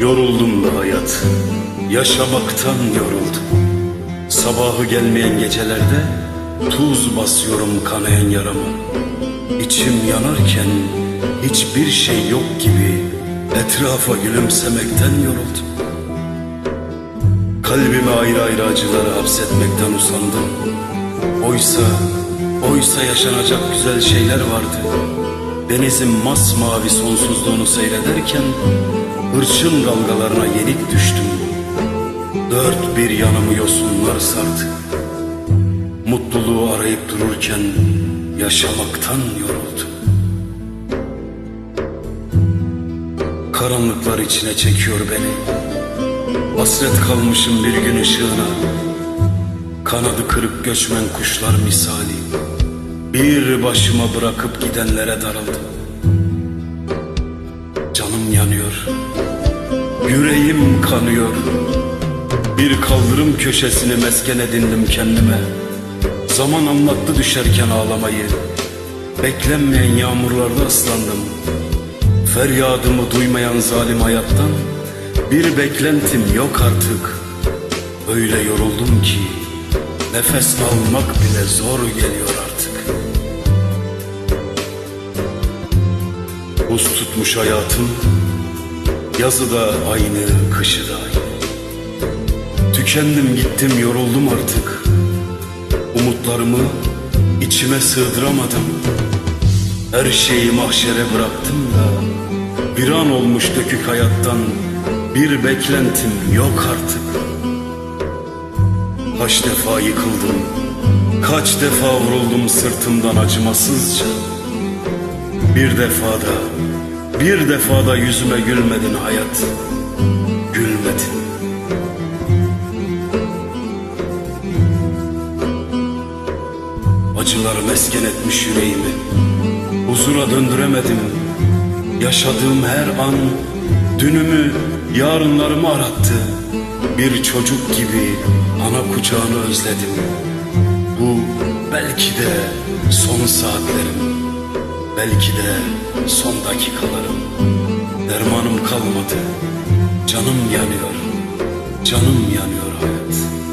Yoruldum be hayat, yaşamaktan yoruldum. Sabahı gelmeyen gecelerde tuz basıyorum kanayan yarama. İçim yanarken hiçbir şey yok gibi etrafa gülümsemekten yoruldum. Kalbime ayrı ayrı acıları hapsetmekten usandım. Oysa, oysa yaşanacak güzel şeyler vardı. Denizin masmavi sonsuzluğunu seyrederken hırçın dalgalarına yenik düştüm. Dört bir yanımı yosunlar sardı. Mutluluğu arayıp dururken yaşamaktan yoruldum. Karanlıklar içine çekiyor beni. Hasret kalmışım bir gün ışığına. Kanadı kırık göçmen kuşlar misali. Bir başıma bırakıp gidenlere darıldım. Canım yanıyor. Yüreğim kanıyor. Bir kaldırım köşesini mesken edindim kendime. Zaman anlattı düşerken ağlamayı. Beklenmeyen yağmurlarda ıslandım. Feryadımı duymayan zalim hayattan bir beklentim yok artık. Öyle yoruldum ki nefes almak bile zor geliyor artık. Buz tutmuş hayatım, yazı da aynı, kışı da aynı. Tükendim gittim yoruldum artık. Umutlarımı içime sığdıramadım. Her şeyi mahşere bıraktım da bir an olmuş dökük hayattan bir beklentim yok artık. Kaç defa yıkıldım, kaç defa vuruldum sırtımdan acımasızca. Bir defada, bir defada yüzüme gülmedin hayat, gülmedin. Acılar mesken etmiş yüreğimi, huzura döndüremedim. Yaşadığım her an dünümü, yarınlarımı arattı. Bir çocuk gibi ana kucağını özledim. Bu belki de son saatlerim, belki de son dakikalarım. Dermanım kalmadı, canım yanıyor, canım yanıyor hayat.